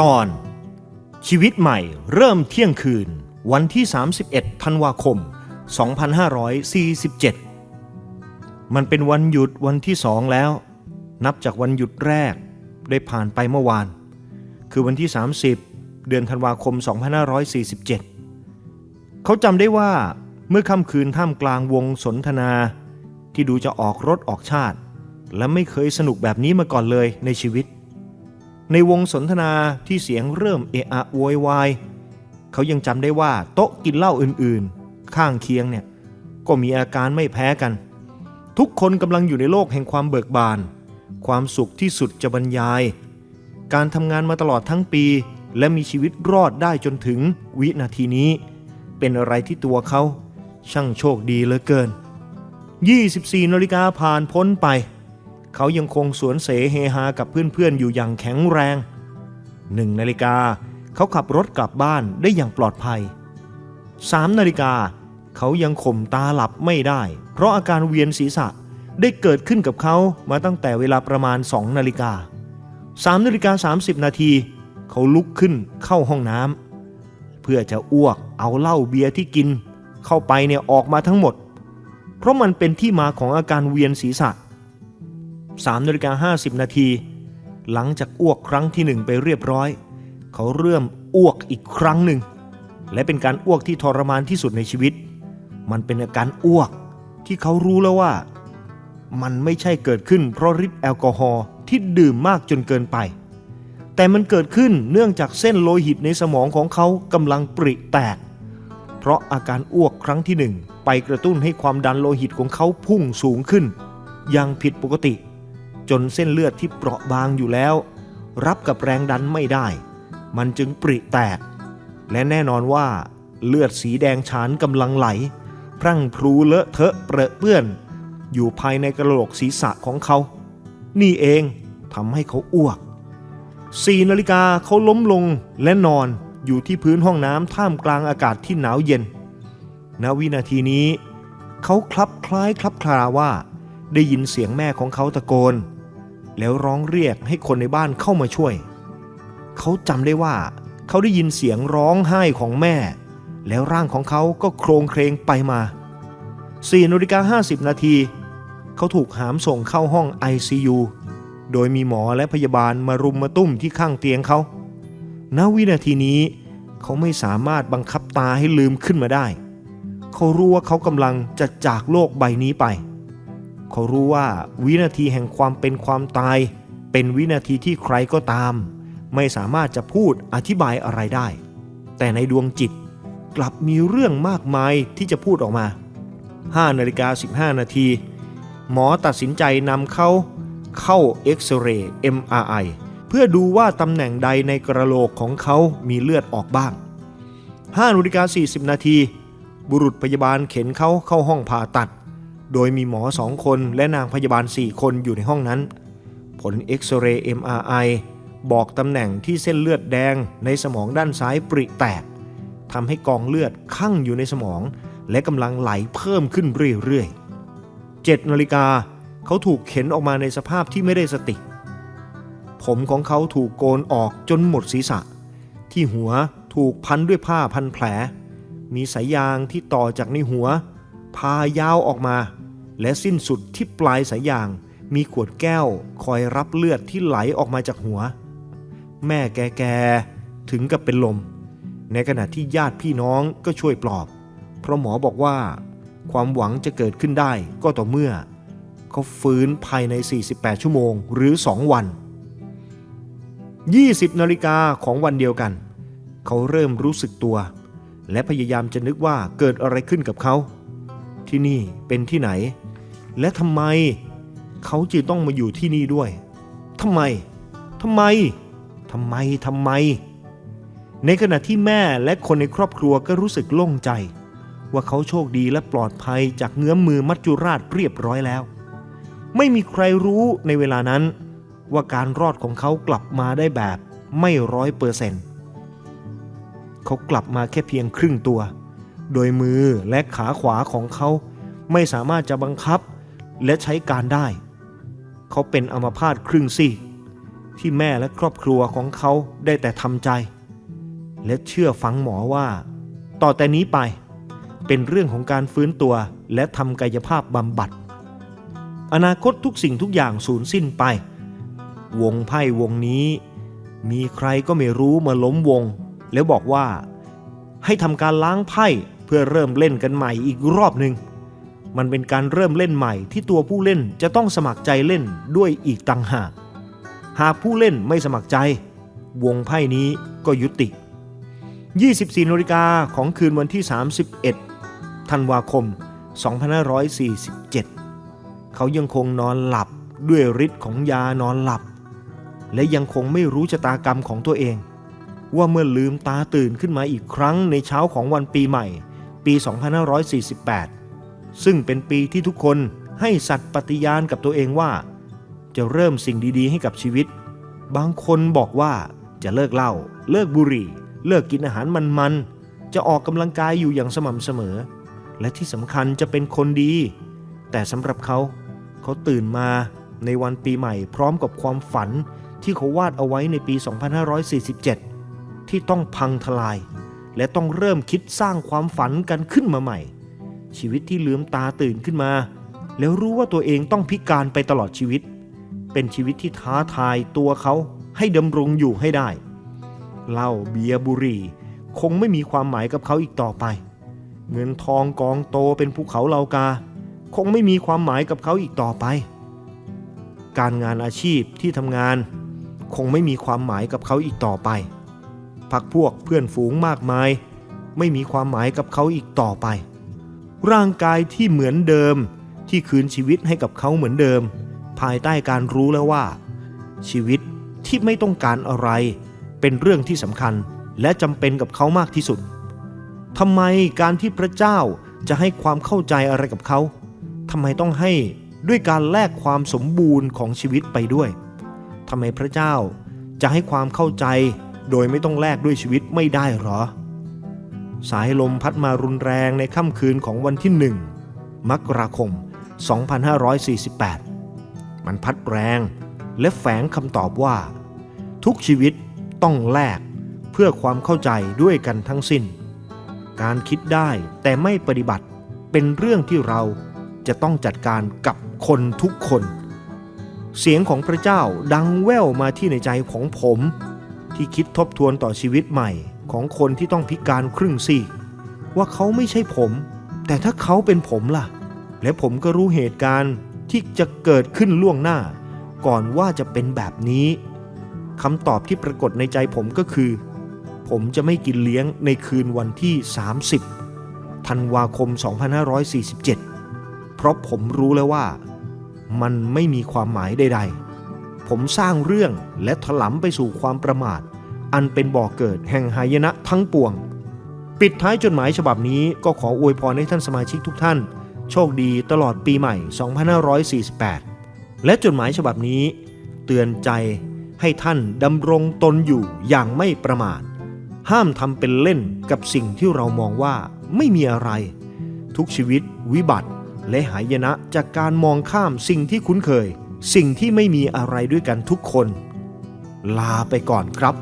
ตอน ชีวิตใหม่เริ่มเที่ยงคืน วันที่ 31 ธันวาคม 2547 มันเป็นวันหยุดวันที่สองแล้ว นับจากวันหยุดแรกได้ผ่านไปเมื่อวาน คือวันที่ 30 เดือนธันวาคม 2547 เขาจำได้ว่าเมื่อค่ำคืนท่ามกลางวงสนทนา ที่ดูจะออกรถออกชาติ และไม่เคยสนุกแบบนี้มาก่อนเลยในชีวิต ในวงสนทนาที่เสียงเริ่มเอะอะโวยวายเขายังจำได้ว่าโต๊ะกินเหล้าอื่นๆ ข้างเคียงเนี่ยก็มีอาการไม่แพ้กัน ทุกคนกำลังอยู่ในโลกแห่งความเบิกบาน ความสุขที่สุดจะบรรยาย การทำงานมาตลอดทั้งปี และมีชีวิตรอดได้จนถึงวินาทีนี้ เป็นอะไรที่ตัวเขาช่างโชคดีเหลือเกิน 24นาฬิกาผ่านพ้นไป เขายังคงสวนเสเฮฮากับเพื่อนๆอยู่อย่างแข็งแรงหนึ่งนาฬิกาเขาขับรถกลับบ้านได้อย่างปลอดภัยสามนาฬิกาเขายังข่มตาหลับไม่ได้ เพราะอาการเวียนศีรษะได้เกิดขึ้นกับเขามาตั้งแต่เวลาประมาณสองนาฬิกาสามนาฬิกาสามสิบนาทีเขาลุกขึ้นเข้าห้องน้ำเพื่อจะอ้วกเอาเหล้าเบียร์ที่กิน เข้าไปเนี่ยออกมาทั้งหมด เพราะมันเป็นที่มาของอาการเวียนศีรษะ 3นาฬิกา50 นาที หลังจากอ้วกครั้งที่หนึ่งไปเรียบร้อย เขาเริ่มอ้วกอีกครั้งหนึ่ง และเป็นการอ้วกที่ทรมานที่สุดในชีวิต มันเป็นอาการอ้วกที่เขารู้แล้วว่า มันไม่ใช่เกิดขึ้นเพราะฤทธิ์แอลกอฮอล์ที่ดื่มมากจนเกินไป แต่มันเกิดขึ้นเนื่องจากเส้นโลหิตในสมองของเขากำลังปริแตก เพราะอาการอ้วกครั้งที่หนึ่งไปกระตุ้นให้ความดันโลหิตของเขาพุ่งสูงขึ้น อย่างผิดปกติ จนเส้นเลือดที่เปราะบางอยู่แล้ว รับกับแรงดันไม่ได้ มันจึงปริแตก และแน่นอนว่าเลือดสีแดงฉานกำลังไหล พรั่งพรูเลอะเทอะเปรอะเปื้อน อยู่ภายในกระโหลกศีรษะของเขา นี่เองทำให้เขาอ้วกสี่นาฬิกาเขาล้มลงและนอนอยู่ที่พื้นห้องน้ำท่ามกลางอากาศที่หนาวเย็น ณ วินาทีนี้ เขาคลับคล้ายคลับคลาว่า ได้ยินเสียงแม่ของเขาตะโกน แล้วร้องเรียกให้คนในบ้านเข้ามาช่วย เขาจำได้ว่า เขาได้ยินเสียงร้องไห้ของแม่ แล้วร่างของเขาก็โครงเครงไปมา4นาฬิกา50 นาที เขาถูกหามส่งเข้าห้อง ICU โดยมีหมอและพยาบาลมารุมมาตุ้มที่ข้างเตียงเขา ณ วินาทีนี้ เขาไม่สามารถบังคับตาให้ลืมขึ้นมาได้ เขารู้ว่าเขากำลังจะจากโลกใบนี้ไป เขารู้ว่าวินาทีแห่งความเป็นความตาย เป็นวินาทีที่ใครก็ตาม ไม่สามารถจะพูดอธิบายอะไรได้ แต่ในดวงจิตกลับมีเรื่องมากมายที่จะพูดออกมา5นาฬิกา15 นาที หมอตัดสินใจนำเขาเข้าเอ็กซเรย์ MRI เพื่อดูว่าตำแหน่งใดในกระโหลกของเขามีเลือดออกบ้าง5นาฬิกา40 นาที บุรุษพยาบาลเข็นเขาเข้าห้องผ่าตัด โดยมีหมอสองคนและนางพยาบาล 4 คนอยู่ในห้องนั้น ผลเอ็กซเรย์ MRI บอกตำแหน่งที่เส้นเลือดแดงในสมองด้านซ้ายปริแตกทำให้กองเลือดคั่งอยู่ในสมอง และกำลังไหลเพิ่มขึ้นเรื่อยๆ7นาฬิกาเขาถูกเข็นออกมาในสภาพที่ไม่ได้สติ ผมของเขาถูกโกนออกจนหมดศีรษะ ที่หัวถูกพันด้วยผ้าพันแผล มีสายยางที่ต่อจากในหัว พายาวออกมา และสิ้นสุดที่ปลายสายยาง มีขวดแก้วคอยรับเลือดที่ไหลออกมาจากหัว แม่แกๆถึงกับเป็นลม ในขณะที่ญาติพี่น้องก็ช่วยปลอบ เพราะหมอบอกว่า ความหวังจะเกิดขึ้นได้ก็ต่อเมื่อ เขาฟื้นภายใน 48 ชั่วโมงหรือ 2 วัน 20นาฬิกาของวันเดียวกัน เขาเริ่มรู้สึกตัว และพยายามจะนึกว่าเกิดอะไรขึ้นกับเขาที่นี่เป็นที่ไหน และทำไมเขาจึงต้องมาอยู่ที่นี่ด้วยทำไมทำไมทำไมทำไม ในขณะที่แม่และคนในครอบครัวก็รู้สึกโล่งใจ ว่าเขาโชคดีและปลอดภัยจากเงื้อมมือมัจจุราชเรียบร้อยแล้ว ไม่มีใครรู้ในเวลานั้น ว่าการรอดของเขากลับมาได้แบบไม่ร้อยเปอร์เซนต์เขากลับมาแค่เพียงครึ่งตัว โดยมือและขาขวาของเขาไม่สามารถจะบังคับ และใช้การได้ เขาเป็นอัมพาตครึ่งซีกที่แม่และครอบครัวของเขาได้แต่ทำใจ และเชื่อฟังหมอว่า ต่อแต่นี้ไป เป็นเรื่องของการฟื้นตัวและทำกายภาพบำบัด อนาคตทุกสิ่งทุกอย่างสูญสิ้นไป วงไพ่วงนี้ มีใครก็ไม่รู้มาล้มวง แล้วบอกว่า ให้ทำการล้างไพ่เพื่อเริ่มเล่นกันใหม่อีกรอบหนึ่ง มันเป็นการเริ่มเล่นใหม่ที่ตัวผู้เล่นจะต้องสมัครใจเล่นด้วยอีกต่างหาก หากผู้เล่นไม่สมัครใจ วงไพ่นี้ก็ยุติ 24นาฬิกาของคืนวันที่ 31 ธันวาคม 2547 เขายังคงนอนหลับด้วยฤทธิ์ของยานอนหลับ และยังคงไม่รู้ชะตากรรมของตัวเอง ว่าเมื่อลืมตาตื่นขึ้นมาอีกครั้งในเช้าของวันปีใหม่ ปี 2548 ซึ่งเป็นปีที่ทุกคนให้สัตย์ปฏิญาณกับตัวเองว่า จะเริ่มสิ่งดีๆ ให้กับชีวิต บางคนบอกว่าจะเลิกเหล้าเลิกบุหรี่ เลิกกินอาหารมันๆ จะออกกำลังกายอยู่อย่างสม่ำเสมอ และที่สำคัญจะเป็นคนดี แต่สำหรับเขา เขาตื่นมาในวันปีใหม่พร้อมกับความฝันที่เขาวาดเอาไว้ในปี 2547 ที่ต้องพังทลาย และต้องเริ่มคิดสร้างความฝันกันขึ้นมาใหม่ ชีวิตที่ลืมตาตื่นขึ้นมา แล้วรู้ว่าตัวเองต้องพิการไปตลอดชีวิต เป็นชีวิตที่ท้าทายตัวเขาให้ดำรงอยู่ให้ได้เหล้าเบียร์บุหรี่ คงไม่มีความหมายกับเขาอีกต่อไป เงินทองกองโตเป็นภูเขาเหลากา คงไม่มีความหมายกับเขาอีกต่อไป การงานอาชีพที่ทำงาน คงไม่มีความหมายกับเขาอีกต่อไปพักพวกเพื่อนฝูงมากมาย ไม่มีความหมายกับเขาอีกต่อไป ร่างกายที่เหมือนเดิม ที่คืนชีวิตให้กับเขาเหมือนเดิม ภายใต้การรู้แล้วว่า ชีวิตที่ไม่ต้องการอะไร เป็นเรื่องที่สำคัญและจำเป็นกับเขามากที่สุดทำไมการที่พระเจ้าจะให้ความเข้าใจอะไรกับเขาทำไมต้องให้ด้วยการแลกความสมบูรณ์ของชีวิตไปด้วยทำไมพระเจ้าจะให้ความเข้าใจโดยไม่ต้องแลกด้วยชีวิตไม่ได้หรอ สายลมพัดมารุนแรงในค่ำคืนของวันที่หนึ่งมกราคม 2548 มันพัดแรงและแฝงคำตอบว่า ทุกชีวิตต้องแลกเพื่อความเข้าใจด้วยกันทั้งสิ้น การคิดได้แต่ไม่ปฏิบัติเป็นเรื่องที่เราจะต้องจัดการกับคนทุกคน เสียงของพระเจ้าดังแว่วมาที่ในใจของผม ที่คิดทบทวนต่อชีวิตใหม่ ของคนที่ต้องพิการครึ่งซีกว่าเขาไม่ใช่ผม แต่ถ้าเขาเป็นผมล่ะ และผมก็รู้เหตุการณ์ที่จะเกิดขึ้นล่วงหน้า ก่อนว่าจะเป็นแบบนี้คำตอบที่ปรากฏในใจผมก็คือ ผมจะไม่กินเลี้ยงในคืนวันที่ 30 ธันวาคม 2547 เพราะผมรู้แล้วว่า มันไม่มีความหมายใด ๆ ผมสร้างเรื่องและถลำไปสู่ความประมาท อันเป็นบ่อกเกิดแห่งหายนะทั้งปวง ปิดท้ายจดหมายฉบับนี้ก็ขออวยพรให้ท่านสมาชิกทุกท่าน โชคดีตลอดปีใหม่ 2548 และจดหมายฉบับนี้เตือนใจให้ท่านดำรงตนอยู่อย่างไม่ประมาท ห้ามทำเป็นเล่นกับสิ่งที่เรามองว่าไม่มีอะไร ทุกชีวิต วิบัติ และหายนะจากการมองข้ามสิ่งที่คุ้นเคย สิ่งที่ไม่มีอะไรด้วยกันทุกคน ลาไปก่อนครับ